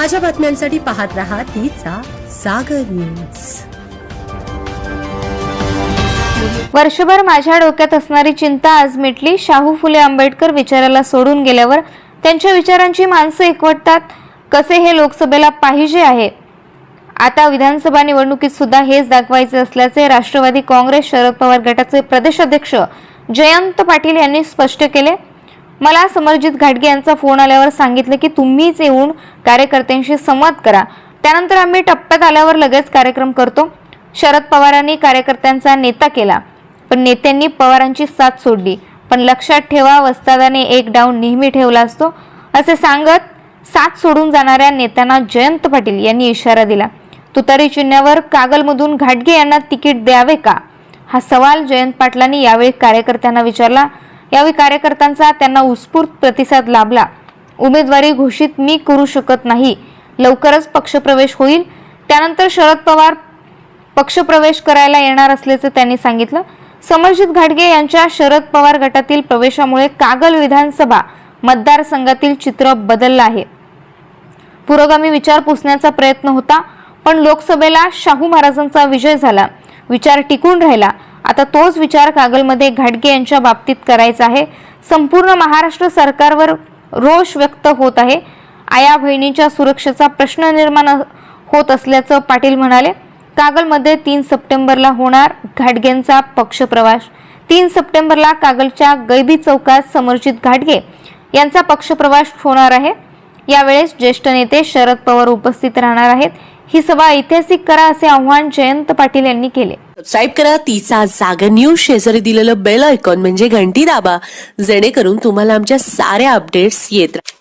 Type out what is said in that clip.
ताज्या बातम्यांसाठी पाहत रहा तिचा सागर न्यूज. वर्षभर माझ्या डोक्यात असणारी चिंता आज मिटली. शाहू फुले आंबेडकर विचाराला सोडून गेल्यावर त्यांच्या विचारांची माणसं एकवटतात. कसे हे लोकसभेला पाहिजे आहे? आता विधानसभा निवडणुकीत सुद्धा हेच दाखवायचे असल्याचे राष्ट्रवादी काँग्रेस शरद पवार गटाचे प्रदेशाध्यक्ष जयंत पाटील यांनी स्पष्ट केले. मला समरजित घाटगे यांचा फोन आल्यावर सांगितलं की तुम्हीच येऊन कार्यकर्त्यांशी संवाद करा. त्यानंतर आम्ही टप्प्यात आल्यावर लगेच कार्यक्रम करतो. शरद पवारांनी कार्यकर्त्यांचा नेता केला. पण नेत्यांनी पवारांची साथ सोडली. पण लक्षात ठेवा वस्तादाने एक डाऊन नेहमी ठेवला असतो. असे सांगत साथ सोडून जाणाऱ्या नेत्यांना जयंत पाटील यांनी इशारा दिला. तुतारी चिन्हावर कागलमधून घाटगे यांना तिकीट द्यावे का? हा सवाल जयंत पाटलांनी यावेळी कार्यकर्त्यांना विचारला. यावेळी कार्यकर्त्यांचा त्यांना उत्स्फूर्त प्रतिसाद लाभला. उमेदवारी घोषित मी करू शकत नाही. लवकरच पक्षप्रवेश होईल. त्यानंतर शरद पवार पक्षप्रवेश करायला येणार असल्याचं त्यांनी सांगितलं. समरजित घाटगे यांच्या शरद पवार गटातील प्रवेशामुळे कागल विधानसभा मतदारसंघातील चित्र बदललं आहे. पुरोगामी विचार पुसण्याचा प्रयत्न होता पण लोकसभेला शाहू महाराजांचा विजय झाला. विचार टिकून राहिला. आता तोच विचार कागलमध्ये घाटगे यांच्या बाबतीत करायचा आहे. संपूर्ण महाराष्ट्र सरकारवर रोष व्यक्त होत आहे. आया बहिणीच्या सुरक्षेचा प्रश्न निर्माण होत असल्याचं पाटील म्हणाले. कागलमध्ये तीन सप्टेंबरला होणार घाटगेंचा पक्षप्रवास. तीन सप्टेंबरला कागलच्या गैबी चौकात समर्जित घाटगे यांचा पक्षप्रवास होणार आहे. यावेळेस ज्येष्ठ नेते शरद पवार उपस्थित राहणार आहेत. ही सभा ऐतिहासिक करा असे आव्हान जयंत पाटील यांनी केले. सबस्क्राईब करा. तिचा जागर न्यूज शेजारी दिलेलं बेल आयकॉन म्हणजे घंटी दाबा. जेणेकरून तुम्हाला आमच्या साऱ्या अपडेट्स येत राहतील